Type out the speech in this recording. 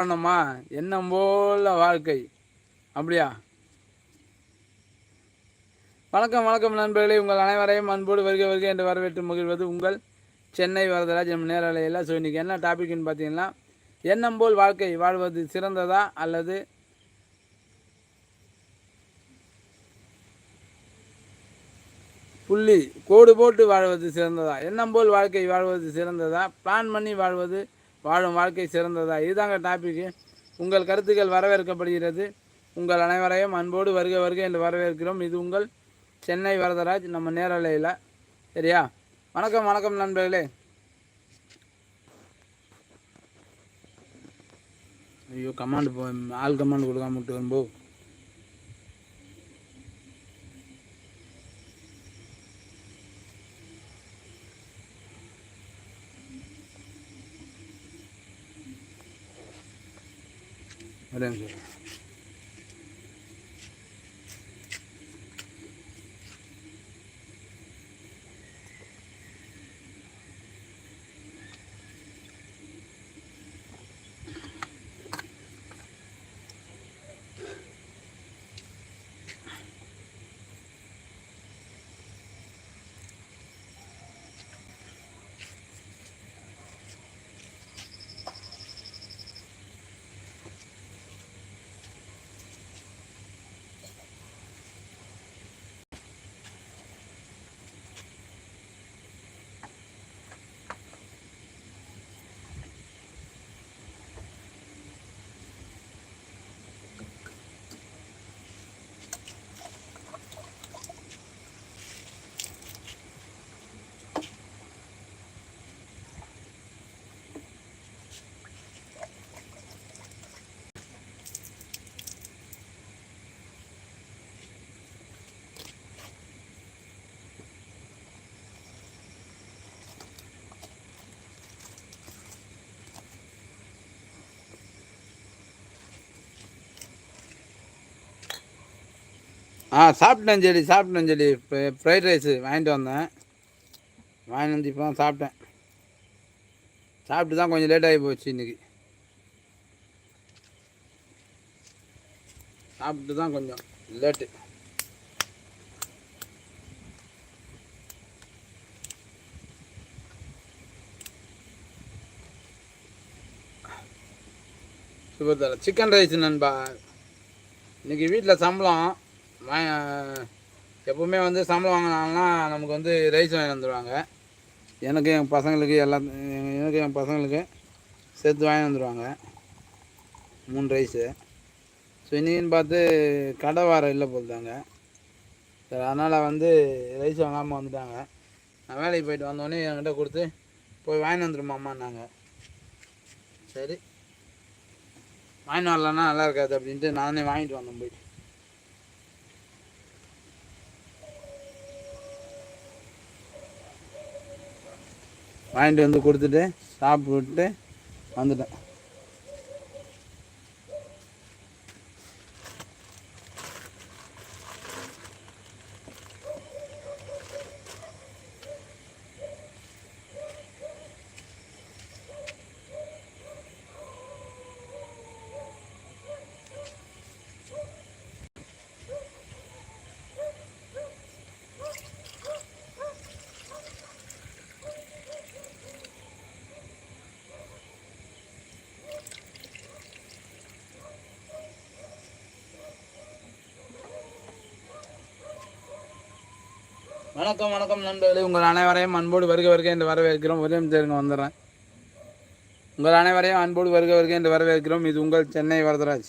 பண்ணணுமா எண்ணம் போல வாழ்க்கை. அப்படியா? வணக்கம் வணக்கம் நண்பர்களே. உங்கள் அனைவரையும் அன்போடு வருக வருக என்று வரவேற்று மகிழ்வது உங்கள் சென்னை வரதராஜ் நம்ம நேரலையில். ஸோ இன்றைக்கி என்ன டாபிக்னு பார்த்தீங்கன்னா எண்ணம் போல் வாழ்க்கை வாழ்வது சிறந்ததா அல்லது புள்ளி கோடு போட்டு வாழ்வது சிறந்ததா? எண்ணம் போல் வாழ்க்கை வாழ்வது சிறந்ததா? பிளான் பண்ணி வாழ்வது வாழும் வாழ்க்கை சிறந்ததா? இதுதாங்க டாபிக்கு உங்கள் கருத்துக்கள் வரவேற்கப்படுகிறது. உங்கள் அனைவரையும் அன்போடு வருக வருக என்று வரவேற்கிறோம். இது உங்கள் சென்னை வரதராஜ் நம்ம நேரலையில். சரியா? வணக்கம் வணக்கம் நண்பர்களே. ஐயோ கமாண்டு போ ஆள் கமாண்டு கொடுக்காம விட்டு வரும்போது ஒரே நிமிஷம் ஆ சாப்பிட்டேன் செடி சாப்பிட்டேன் செடி ஃப்ரைட் ரைஸு வாங்கிட்டு வந்தேன். வாங்கிட்டு வந்து இப்போ தான் சாப்பிட்டேன். சாப்பிட்டு தான் கொஞ்சம் லேட் ஆகி போச்சு இன்றைக்கி சாப்பிட்டு தான் கொஞ்சம் லேட்டு சூப்பர் தர சிக்கன் ரைஸ் நண்பா. இன்றைக்கி வீட்டில் சம்பளம் எப்போவுமே வந்து சம்பளம் வாங்கினாங்கன்னா நமக்கு வந்து ரைஸ் வாங்கி வந்துடுவாங்க எனக்கு என் பசங்களுக்கு எல்லா எனக்கு என் பசங்களுக்கு சேர்த்து வாங்கி வந்துடுவாங்க மூணு ரைஸு ஸோ இன்றைக்கின்னு பார்த்து கடை வாரம் இல்லை போல்தாங்க. சரி அதனால் வந்து ரைஸ் வாங்காமல் வந்துட்டாங்க. நான் வேலைக்கு போயிட்டு வந்தோடனே என்கிட்ட கொடுத்து போய் வாங்கி வந்துடுமாம்மான்னாங்க சரி. வாங்கிட்டு வரலன்னா நல்லா இருக்காது அப்படின்ட்டு நானே வாங்கிட்டு வந்தேன் போயிட்டு வாங்கிட்டு வந்து கொடுத்துட்டு சாப்பிட்டு வந்துட்டேன். வணக்கம் வணக்கம் நண்பர்களே. உங்கள் அனைவரையும் அன்போடு வருக வருக என்று வரவேற்கிறோம். ஒரே நிமிஷம் வந்துடுறேன். உங்கள் அனைவரையும் அன்போடு வருக வருக என்று வரவேற்கிறோம். இது உங்கள் சென்னை வரதராஜ்.